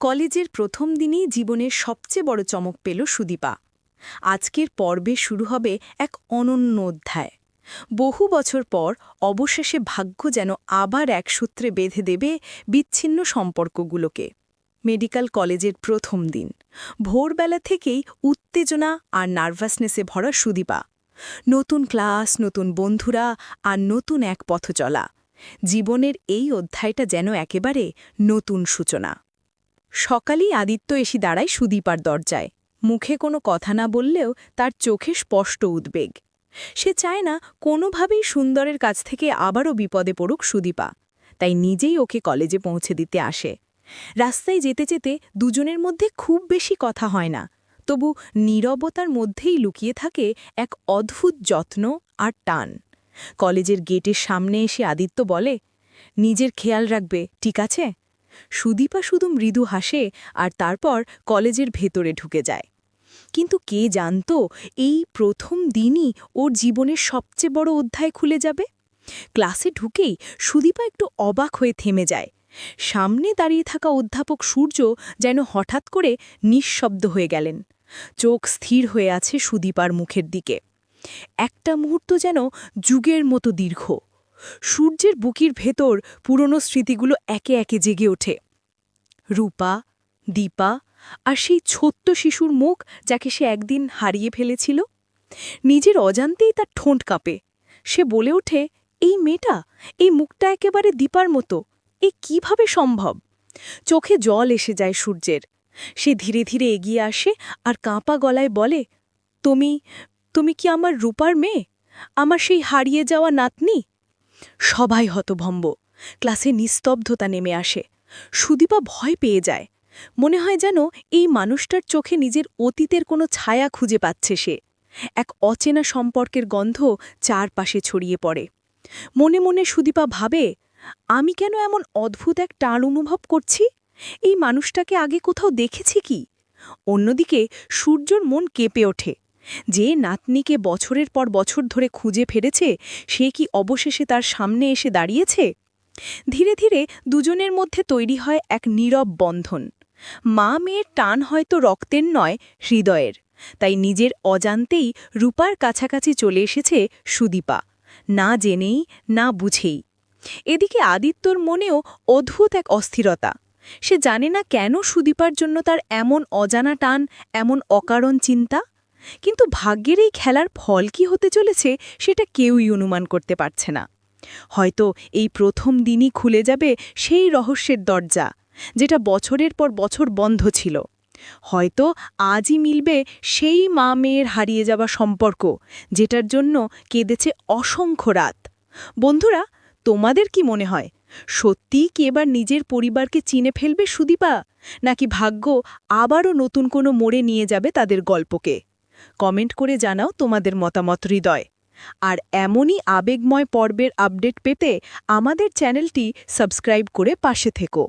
কলেজের প্রথম দিনেই জীবনের সবচেয়ে বড় চমক পেল সুদীপা। আজকের পর্বে শুরু হবে এক অনন্য অধ্যায়। বহু বছর পর অবশেষে ভাগ্য যেন আবার এক সূত্রে বেঁধে দেবে বিচ্ছিন্ন সম্পর্কগুলোকে। মেডিকেল কলেজের প্রথম দিন। ভোরবেলা থেকেই উত্তেজনা আর নার্ভাসনেসে ভরা সুদীপা। নতুন ক্লাস, নতুন বন্ধুরা আর নতুন এক পথ চলা জীবনের এই অধ্যায়টা যেন একেবারে নতুন সূচনা। সকালেই আদিত্য এসে দাঁড়ায় সুদীপার দরজায়। মুখে কোনো কথা না বললেও তার চোখে স্পষ্ট উদ্বেগ। সে চায় না কোনোভাবেই সুন্দরের কাছ থেকে আবারও বিপদে পড়ুক সুদীপা। তাই নিজেই ওকে কলেজে পৌঁছে দিতে আসে। রাস্তায় যেতে যেতে দুজনের মধ্যে খুব বেশি কথা হয় না। তবু নীরবতার মধ্যেই লুকিয়ে থাকে এক অদ্ভুত যত্ন আর টান। কলেজের গেটের সামনে এসে আদিত্য বলে, নিজের খেয়াল রাখবে, ঠিক আছে? সুদীপা শুধু মৃদু হাসে আর তারপর কলেজের ভেতরে ঢুকে যায়। কিন্তু কে জানত এই প্রথম দিনই ওর জীবনের সবচেয়ে বড় অধ্যায় খুলে যাবে? ক্লাসে ঢুকেই সুদীপা একটু অবাক হয়ে থেমে যায়। সামনে দাঁড়িয়ে থাকা অধ্যাপক সূর্য যেন হঠাৎ করে নিঃশব্দ হয়ে গেলেন। চোখ স্থির হয়ে আছে সুদীপার মুখের দিকে। একটা মুহূর্ত যেন যুগের মতো দীর্ঘ। সূর্যের বুকির ভেতর পুরনো স্মৃতিগুলো একে একে জেগে ওঠে। রূপা, দীপা আর সেই ছোট্ট শিশুর মুখ যাকে সে একদিন হারিয়ে ফেলেছিল। নিজের অজান্তেই তার ঠোঁট কাঁপে। সে বলে ওঠে, এই মেয়েটা, এই মুখটা একেবারে দীপার মতো। এ কীভাবে সম্ভব? চোখে জল এসে যায় সূর্যের। সে ধীরে ধীরে এগিয়ে আসে আর কাঁপা গলায় বলে, তুমি তুমি কি আমার রূপার মেয়ে? আমার সেই হারিয়ে যাওয়া নাতনি? সবাই হতভম্ব। ক্লাসে নিস্তব্ধতা নেমে আসে। সুদীপা ভয় পেয়ে যায়। মনে হয় যেন এই মানুষটার চোখে নিজের অতীতের কোনো ছায়া খুঁজে পাচ্ছে সে। এক অচেনা সম্পর্কের গন্ধ চারপাশে ছড়িয়ে পড়ে। মনে মনে সুদীপা ভাবে, আমি কেন এমন অদ্ভুত এক টান অনুভব করছি? এই মানুষটাকে আগে কোথাও দেখেছি কি? অন্যদিকে সূর্যর মন কেঁপে ওঠে। যে নাতনিকে বছরের পর বছর ধরে খুঁজে ফেরেছে, সে কি অবশেষে তার সামনে এসে দাঁড়িয়েছে? ধীরে ধীরে দুজনের মধ্যে তৈরি হয় এক নীরব বন্ধন। মা মেয়ের টান হয়তো রক্তের নয়, হৃদয়ের। তাই নিজের অজান্তেই রূপার কাছাকাছি চলে এসেছে সুদীপা। না জেনেই, না বুঝেই। এদিকে আদিত্যর মনেও অদ্ভুত এক অস্থিরতা। সে জানে না কেন সুদীপার জন্য তার এমন অজানা টান, এমন অকারণ চিন্তা। কিন্তু ভাগ্যের এই খেলার ফল কি হতে চলেছে সেটা কেউই অনুমান করতে পারছে না। হয়তো এই প্রথম দিনই খুলে যাবে সেই রহস্যের দরজা, যেটা বছরের পর বছর বন্ধ ছিল। হয়তো আজই মিলবে সেই মা মেয়ের হারিয়ে যাওয়া সম্পর্ক, যেটার জন্য কেঁদেছে অসংখ্য রাত। বন্ধুরা, তোমাদের কি মনে হয়, সত্যিই কি এবার নিজের পরিবারকে চিনে ফেলবে সুদীপা, নাকি ভাগ্য আবারও নতুন কোনো মোড়ে নিয়ে যাবে তাদের গল্পকে? কমেন্ট করে জানাও তোমাদের মতামত হৃদয়। আর এমনই আবেগময় পর্বের আপডেট পেতে আমাদের চ্যানেলটি সাবস্ক্রাইব করে পাশে থেকো।